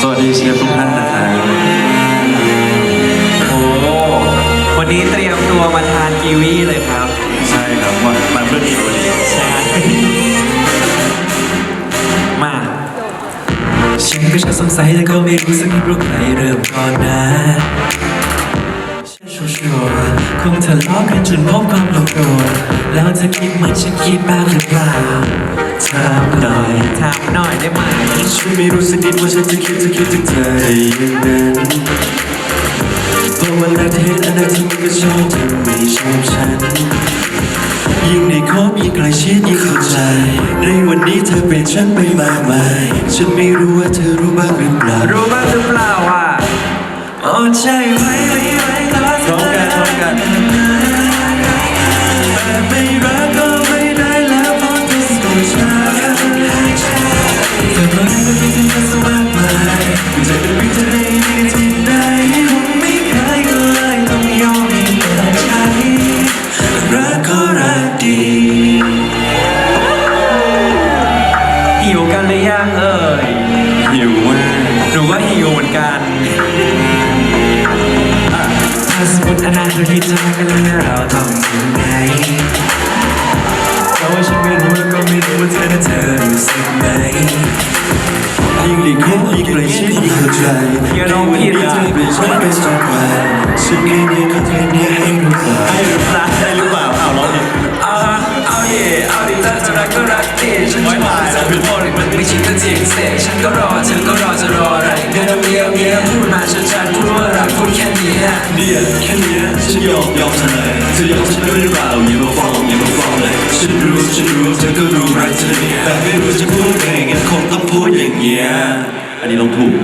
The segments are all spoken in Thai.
สวัสดีเชฟทุกท่านนะครับโอ้วันนี้เตรียมตัวมาทานกีวีเลยครับ ใช่ครับมามาเพื่อดีวันนี้ใช่มาฉันก็ชอบสงสัยแต่ก็ไม่รู้สักนิดว่าใครเริ่มก่อนนะชัวร์คงทะเลาะกันจนพบความลงตัวแล้วเธอคิดเหมือนฉันคิดบ้างหรือเปล่า ถามหน่อยถามหน่อยได้ไหมฉันไม่รู้สักนิดว่าฉันจะคิดจะคิดถึงเธอได้ยังนั้นตัววันแรกที่เห็นอันนั้นที่มันก็ชอบเธอไม่ชอบฉัน ยิ่งได้คบยิ่งใกล้ชิดยิ่งเข้าใจ ในวันนี้เธอเป็นฉันไปมากมาย ฉันไม่รู้ว่าเธอรู้บ้างหรือเปล่ารู้บ้างหรือเปล่าว่าอดใจไว้ไหิวกันหรือยังเอ่ยหิวมากหรือว่าหิวเหมือนกัน ถ้าสมมติอนาคตที่จะมากันแล้วเราต้องยังไงเพราะว่าฉันไม่รู้แล้วก็ไม่รู้ว่าเธอและเธอรู้สึกไหมยิ่งได้คบยิ่งใกล้ชิดยิ่งเข้าใจอย่าร้องผิดอะเธอเป็นฉันเป็นสองวันฉันแค่เนี้ ฉันก็รอเธอก็รอจะรออะไรเดี๋ยวเมียเมียพูดมาชัดชัดพูดว่ารักพูดแค่นี้เนี่ยแค่เนี้ฉันยอมยอมเธอเลยเธอยอมฉันด้วยหรือเปล่าอย่ามาฟ้องอย่ามาฟ้องเลยฉันรู้ฉันรู้เธอก็รู้รักเธอเนี่ยแต่ไม่รู้จะพูดยังไงงั้นคงต้องพูดอย่างเงี้ยอันนี้ลงถูก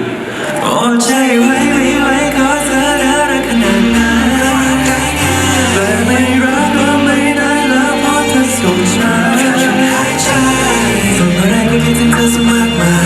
โอ้ใจไว้ไว้ไว้ขอเธอน่ารักขนาดนั้นแต่ไม่รักก็ไม่ได้แล้วเพราะเธอสงฉันส่วนอะไรก็คิดถึงเธอสมากมายก็ใจเป็นห้ดีที่ไหนคุณไม่เคยให้เปิดพร้อมกันทุกคนมาโอ้ใจไว้ไว้ไว้ขอเธอน่ารักขนาดนั้นแต่ไม่รักก็ไม่ได้แล้วเธอสงทำอะไรก็คิดถึงเธอสมากมาย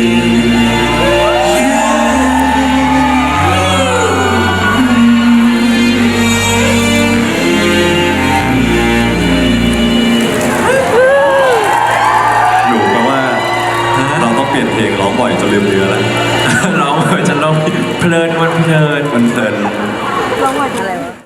ร้องจะร้องเพลินมันเพลินมันเพลิน ร้องวันอะไรวะ